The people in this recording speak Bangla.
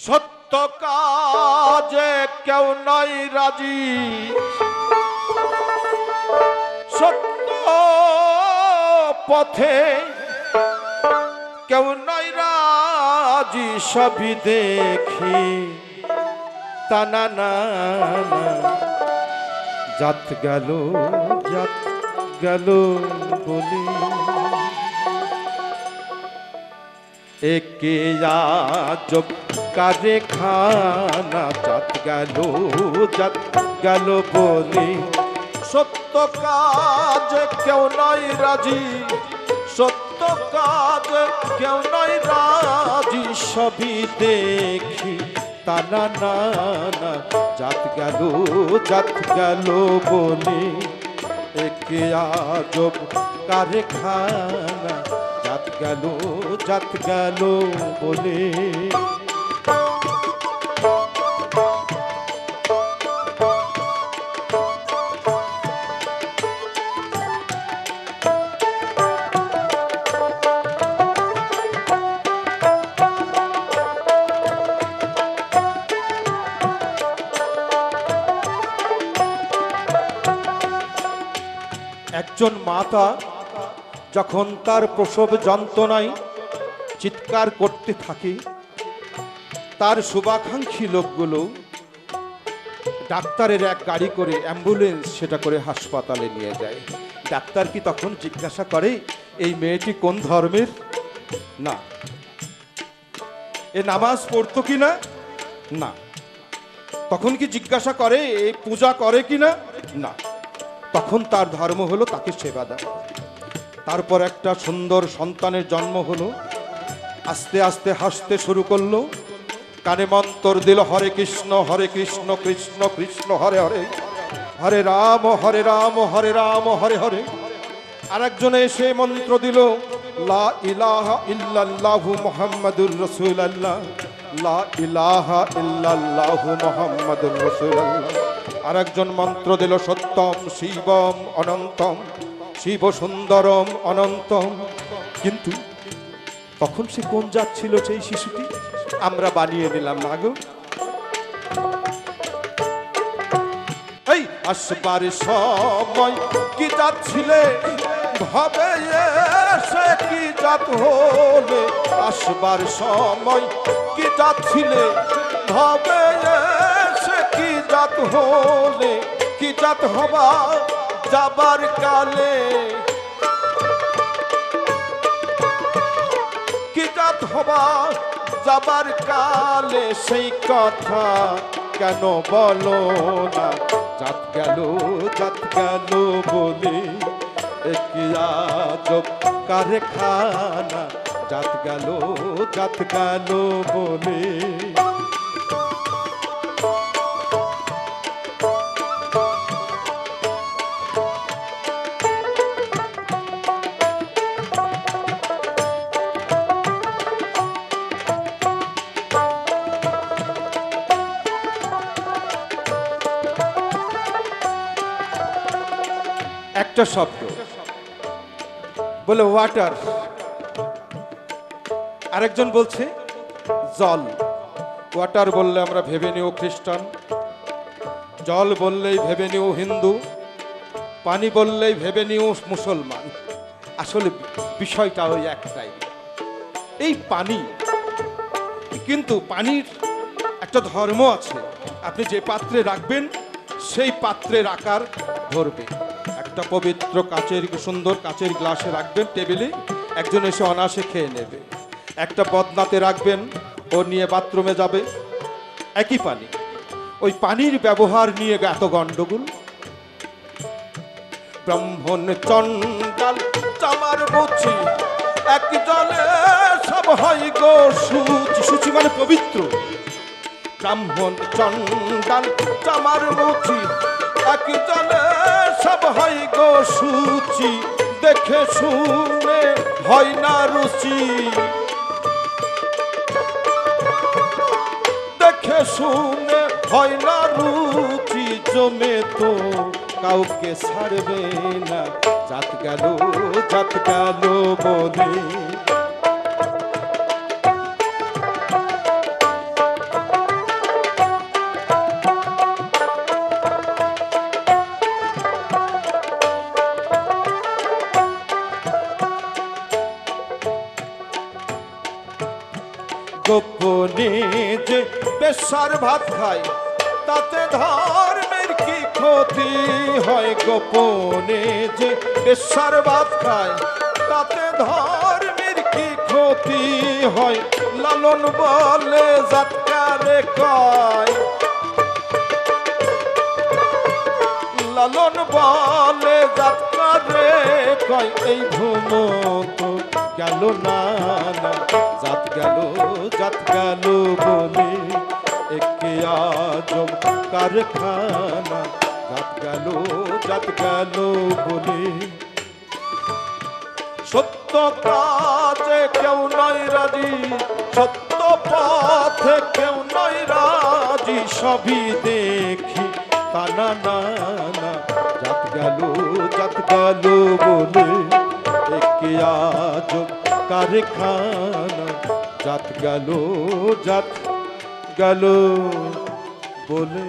সত্য কাজে কেউ নাই রাজি সত্য পথে কেউ নাই রাজি, সবই দেখি তা না। জাত গেল জাত গেল বলি একে আজব কারে খানা জাত গেল জাত গেল বলি। সত্য কাজ কেউ নাই রাজি, সত্য কাজ কেউ নাই রাজি। সবই দেখি তা না জাত গেল জাত গেল বলি। একে আজব কারে খানা জাত গেল জাত গেল বলে। একজন মাতা যখন তার প্রসব যন্ত্রণায় চিৎকার করতে থাকে, তার শুভাকাঙ্ক্ষী লোকগুলো ডাক্তারের এক গাড়ি করে অ্যাম্বুলেন্স সেটা করে হাসপাতালে নিয়ে যায়। ডাক্তার কি তখন জিজ্ঞাসা করে, এই মেয়েটি কোন ধর্মের? না। এ নামাজ পড়তো কি না? না। তখন কি জিজ্ঞাসা করে এই পূজা করে কি না? না। তখন তার ধর্ম হলো তাকে সেবা দেওয়া। তারপর একটা সুন্দর সন্তানের জন্ম হলো। আস্তে আস্তে হাসতে শুরু করল। কানে মন্তর দিল, হরে কৃষ্ণ হরে কৃষ্ণ কৃষ্ণ কৃষ্ণ, হরে হরে। হরে রাম হরে রাম হরে রাম, হরে হরে। আর একজনে এসে মন্ত্র দিল, লা ইলাহা ইল্লাল্লাহু মুহাম্মাদুর রাসূলুল্লাহ। লা ইলাহা ইল্লাল্লাহু মুহাম্মাদুর রাসূলুল্লাহ। আর একজন মন্ত্র দিল, সত্যম শিবম অনন্তম শিব সুন্দরম অনন্তম। কিন্তু তখন সে কোন জাত ছিল সেই শিশুটি? আমরা বানিয়ে নিলাম না এই আসবার সময় কি যাচ্ছিলে ভাবে এসে কি জাত হলে? আসবার সময় কি যাচ্ছিলে ভাবে জাত হলে কি জাত হবা যাবার কালে? কি জাত হবা যাবার কালে? সেই কথা কেন বলো না? জাত গেল জাত গেল বলে। আজব কারখানা? জাত গেল জাত গেল বলে। একটা শব্দ। বলে ওয়াটার আরেকজন বলছে জল ওয়াটার বললে আমরা ভেবে নিও খ্রিস্টান। জল বললেই ভেবে নিও হিন্দু। পানি বললেই ভেবে নিও মুসলমান। আসলে বিষয়টা ওই একটাই। এই পানি, কিন্তু পানির একটা ধর্ম আছে। আপনি যে পাত্রে রাখবেন, সেই পাত্রের আকার ধরবে। একটা পবিত্র কাচের সুন্দর কাচের গ্লাসে রাখবেন টেবিলে, একজন এসে অনাসে খেয়ে নেবে। একটা বদনাতে রাখবেন, ও নিয়ে বাথরুমে যাবে। একই পানি। ওই পানির ব্যবহার নিয়ে এত গন্ডগোল ব্রাহ্মণ চন্ডাল চামার বুঝি এক জলে সব হয় গো সুচি। সুচি মানে পবিত্র। ব্রাহ্মণ চন্ডাল চামার বুঝি এক জলে হয় গো সুচি, দেখে শুনে হয় না রুচি। দেখে শুনে হয় না রুচি, জমে তো কাউকে ছাড়বে না। জাত গেল জাত গেল বলে গোপনে যে বেশার ভাত খায় তাতে ধর্মের কি ক্ষতি হয়? গোপনে যে বেশার ভাত খায় তাতে ধর্মের কি ক্ষতি হয়? লালন বলে জাতকারে কয়। লালন বলে যাত্রারে কয়, এই ভ্রমত গেল না জাত গেল জাত গেল বলে একে আজম কারখানা, জাত গেল জাত গেল বলে সত্য কাজে কেউ নয় রাজি, সত্য পথে কেউ নয় রাজি, সবই দেখি কানা না না জাত গেল জাত গেল বলে একে আজ কারখানা জাত গেল জাত গেল বলে